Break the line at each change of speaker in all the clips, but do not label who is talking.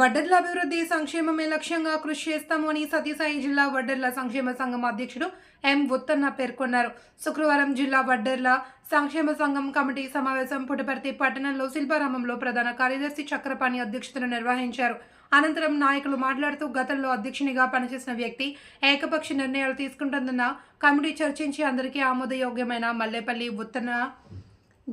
వడ్డర్ల అభివృద్ధి సంక్షేమమే లక్ష్యంగా కృషి చేస్తామని సత్యసాయి జిల్లా వడ్డర్ల సంక్షేమ సంఘం అధ్యక్షుడు ఎం ఉత్తన్న పేర్కొన్నారు. శుక్రవారం జిల్లా వడ్డర్ల సంక్షేమ సంఘం కమిటీ సమావేశం పుట్టపర్తి పట్టణంలో శిల్పారామంలో ప్రధాన కార్యదర్శి చక్రపాణి అధ్యక్షతను నిర్వహించారు. అనంతరం నాయకులు మాట్లాడుతూ గతంలో అధ్యక్షునిగా పనిచేసిన వ్యక్తి ఏకపక్ష నిర్ణయాలు తీసుకుంటుందన్న కమిటీ చర్చించి అందరికీ ఆమోదయోగ్యమైన మల్లేపల్లి ఉత్తన్న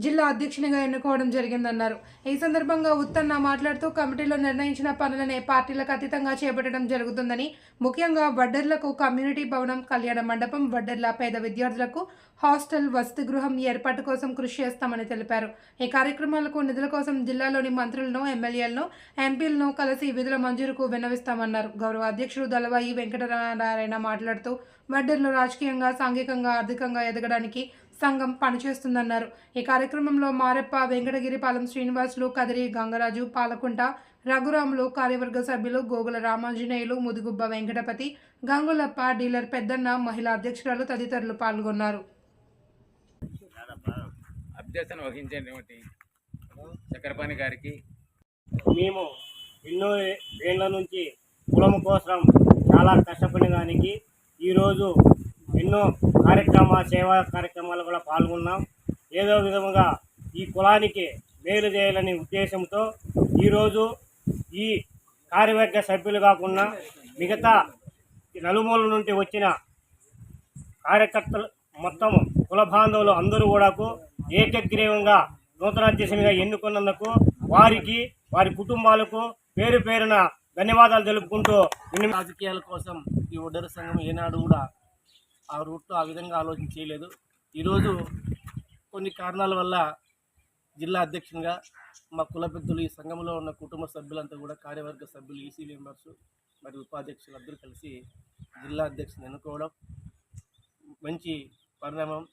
జిల్లా అధ్యక్షునిగా ఎన్నుకోవడం జరిగిందన్నారు. ఈ సందర్భంగా ఉత్తన్న మాట్లాడుతూ కమిటీలో నిర్ణయించిన పనులనే పార్టీలకు అతీతంగా చేపట్టడం జరుగుతుందని ముఖ్యంగా వడ్డర్లకు కమ్యూనిటీ భవనం కళ్యాణ మండపం వడ్డర్ల పేద విద్యార్థులకు హాస్టల్ వసతి గృహం ఏర్పాటు కోసం కృషి చేస్తామని తెలిపారు. ఈ కార్యక్రమాలకు నిధుల కోసం జిల్లాలోని మంత్రులను ఎమ్మెల్యేలను ఎంపీలను కలిసి విధుల మంజూరుకు విన్నవిస్తామన్నారు. గౌరవ అధ్యక్షుడు దళవాయి వెంకటనారాయణ మాట్లాడుతూ వడ్డర్లు రాజకీయంగా సాంఘికంగా ఆర్థికంగా ఎదగడానికి సంఘం పనిచేస్తుందన్నారు. ఈ కార్యక్రమంలో మారెప్ప వెంకటగిరిపాలెం శ్రీనివాసులు కదిరి గంగరాజు పాలకుంట రఘురాములు కార్యవర్గ సభ్యులు గోగుల రామాంజనేయులు ముదుగుబ్బ వెంకటపతి గంగులప్ప డీలర్ పెద్దన్న మహిళా అధ్యక్షురాలు తదితరులు పాల్గొన్నారు.
చక్రపాణి గారికి.
మేము ఎన్నో ఏళ్ళ నుంచి కులం కోసం చాలా కష్టపడిన దానికి ఈరోజు ఎన్నో కార్యక్రమ సేవా కార్యక్రమాలు కూడా పాల్గొన్నాం. ఏదో విధముగా ఈ కులానికి మేలు చేయాలనే ఉద్దేశంతో ఈరోజు ఈ కార్యవర్గ సభ్యులు కాకుండా మిగతా నలుమూల నుండి వచ్చిన కార్యకర్తలు మొత్తం కుల బాంధవులు అందరూ కూడాకు ఏకగ్రీవంగా నూతన అధ్యక్షునిగా ఎన్నుకున్నందుకు వారికి వారి కుటుంబాలకు పేరు పేరున ధన్యవాదాలు తెలుపుకుంటూ
రాజకీయాల కోసం ఈ ఒడ్డర సంఘం ఏనాడు కూడా ఆ రూట్లో ఆ విధంగా ఆలోచన చేయలేదు. ఈరోజు కొన్ని కారణాల వల్ల జిల్లా అధ్యక్షునిగా మా కుల పెద్దలు ఈ సంఘంలో ఉన్న కుటుంబ సభ్యులంతా కూడా కార్యవర్గ సభ్యులు ఈసీ మెంబర్స్ మరియు ఉపాధ్యక్షులు అందరూ కలిసి జిల్లా అధ్యక్షుని ఎన్నుకోవడం మంచి పరిణామం.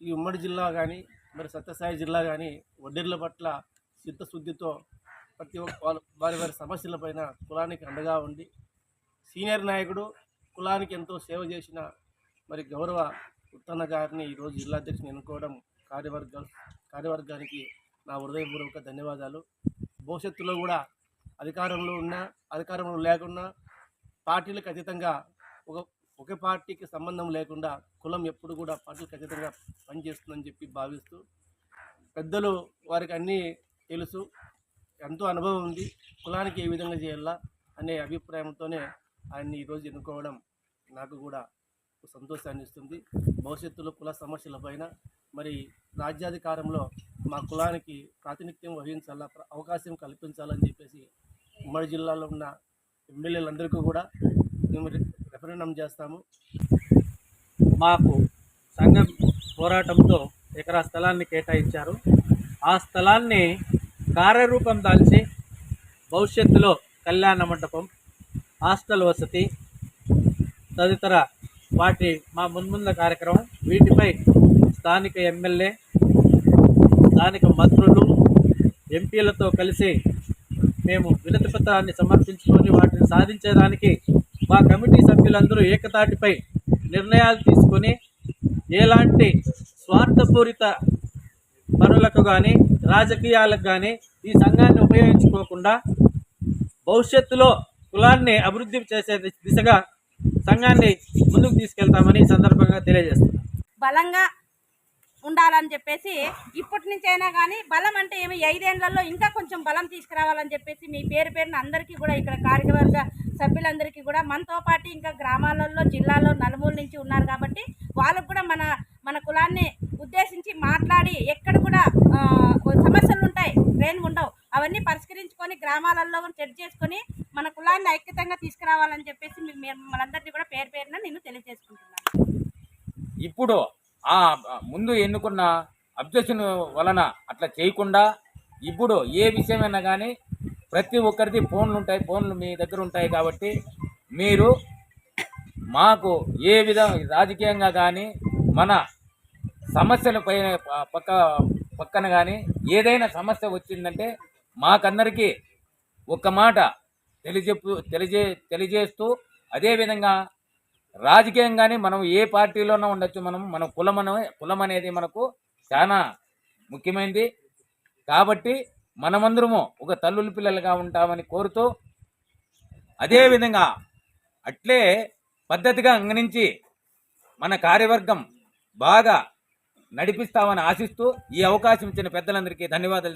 ఈ ఉమ్మడి జిల్లా కానీ మరి సత్యసాయి జిల్లా కానీ వడ్డీర్ల పట్ల చిత్తశుద్ధితో ప్రతి ఒక్క వారి వారి వారి సమస్యలపైన కులానికి అండగా ఉండి సీనియర్ నాయకుడు కులానికి ఎంతో సేవ చేసిన మరి గౌరవ ఉత్తన్న గారిని ఈరోజు జిల్లా అధ్యక్షుని ఎన్నుకోవడం కార్యవర్గ కార్యవర్గానికి నా హృదయపూర్వక ధన్యవాదాలు. భవిష్యత్తులో కూడా అధికారంలో ఉన్నా అధికారంలో లేకున్నా పార్టీలకు అతీతంగా ఒక ఒకే పార్టీకి సంబంధం లేకుండా కులం ఎప్పుడు కూడా పార్టీలకు అతీతంగా పనిచేస్తుందని చెప్పి భావిస్తూ పెద్దలు వారికి అన్నీ తెలుసు. ఎంతో అనుభవం ఉంది. కులానికి ఏ విధంగా చేయాలా అనే అభిప్రాయంతోనే ఆయన్ని ఈరోజు ఎన్నుకోవడం నాకు కూడా సంతోషాన్ని ఇస్తుంది. భవిష్యత్తులో కుల సమస్యలపైన మరి రాజ్యాధికారంలో మా కులానికి ప్రాతినిధ్యం వహించాలా అవకాశం కల్పించాలని చెప్పేసి ఉమ్మడి జిల్లాలో ఉన్న ఎమ్మెల్యేలందరికీ కూడా మేము రెఫరెండం చేస్తాము.
మాకు సంఘం పోరాటంతో ఎకరా స్థలాన్ని కేటాయించారు. ఆ స్థలాన్ని కార్యరూపం దాల్చి భవిష్యత్తులో కళ్యాణ మండపం హాస్టల్ వసతి తదితర వాటి మా మున్ముంద కార్యక్రమం. వీటిపై స్థానిక ఎమ్మెల్యే స్థానిక మంత్రులు ఎంపీలతో కలిసి మేము వినతి పత్రాన్ని సమర్పించుకొని వాటిని సాధించేదానికి మా కమిటీ సభ్యులందరూ ఏకతాటిపై నిర్ణయాలు తీసుకొని ఎలాంటి స్వార్థపూరిత పనులకు కానీ రాజకీయాలకు కానీ ఈ సంఘాన్ని ఉపయోగించుకోకుండా భవిష్యత్తులో కులాన్ని అభివృద్ధి చేసే దిశగా సంఘాన్ని ముందుకు తీసుకెళ్తామని సందర్భంగా తెలియజేస్తున్నాం.
బలంగా ఉండాలని చెప్పేసి ఇప్పటి నుంచైనా అయినా కానీ బలం అంటే ఏమి? ఐదేళ్ళలో ఇంకా కొంచెం బలం తీసుకురావాలని చెప్పేసి మీ పేరు పేరున అందరికీ కూడా ఇక్కడ కార్యవర్గ సభ్యులందరికీ కూడా మనతో పాటు ఇంకా గ్రామాలలో జిల్లాలో నలుమూల నుంచి ఉన్నారు కాబట్టి వాళ్ళకు కూడా మన మన కులాన్ని ఉద్దేశించి మాట్లాడి ఎక్కడ కూడా సమస్యలు ఉంటాయి ట్రైన్ ఉండవు. అవన్నీ పరిష్కరించుకొని గ్రామాలలో చర్చ చేసుకొని మన కులాన్ని ఐక్యతంగా తీసుకురావాలని చెప్పేసి మనందరినీ కూడా పేరు పేరున నేను తెలియజేసుకుంటున్నాను.
ఇప్పుడు ఆ ముందు ఎన్నుకున్న అబ్జెక్షన్ వలన అట్లా చేయకుండా ఇప్పుడు ఏ విషయమైనా కానీ ప్రతి ఒక్కరిది ఫోన్లు ఉంటాయి ఫోన్లు మీ దగ్గర ఉంటాయి కాబట్టి మీరు మాకు ఏ విధం రాజకీయంగా కానీ మన సమస్యల పైన పక్క పక్కన కానీ ఏదైనా సమస్య వచ్చిందంటే మాకందరికీ ఒక్క మాట తెలియజెప్పు తెలియజే తెలియజేస్తూ అదేవిధంగా రాజకీయంగానే మనం ఏ పార్టీలోనూ ఉండొచ్చు. మనం మన కులం కులం అనేది మనకు చాలా ముఖ్యమైనది కాబట్టి మనమందరము ఒక తల్లుల పిల్లలుగా ఉంటామని కోరుతూ అదేవిధంగా అట్లే పద్ధతిగా అంగనించి మన కార్యవర్గం బాగా నడిపిస్తామని ఆశిస్తూ ఈ అవకాశం ఇచ్చిన పెద్దలందరికీ ధన్యవాదాలు